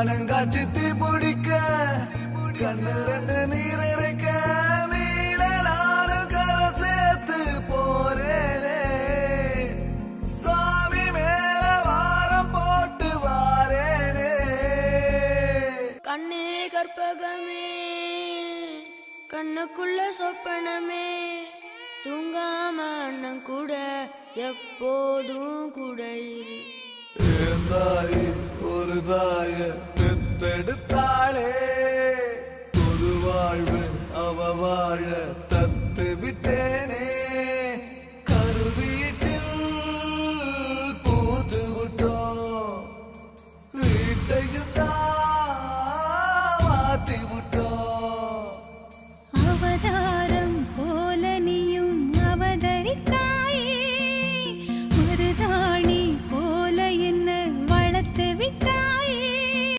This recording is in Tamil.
நானும் காட்சி தீ பிடிக்க கண்ணு ரெண்டு நீர் இறைக்க மீனலானும் கரை சேர்த்து போறேனே. சாமி மேல வாரம் போட்டு வாரேனே. கண்ணே கற்பகமே கண்ணுக்குள்ள சொப்பனமே தூங்காம அண்ணன் கூட எப்போதும் கூட ஒரு தாய பெத்தெடுத்தாளே ஒரு வாழ்வு அவ வாழ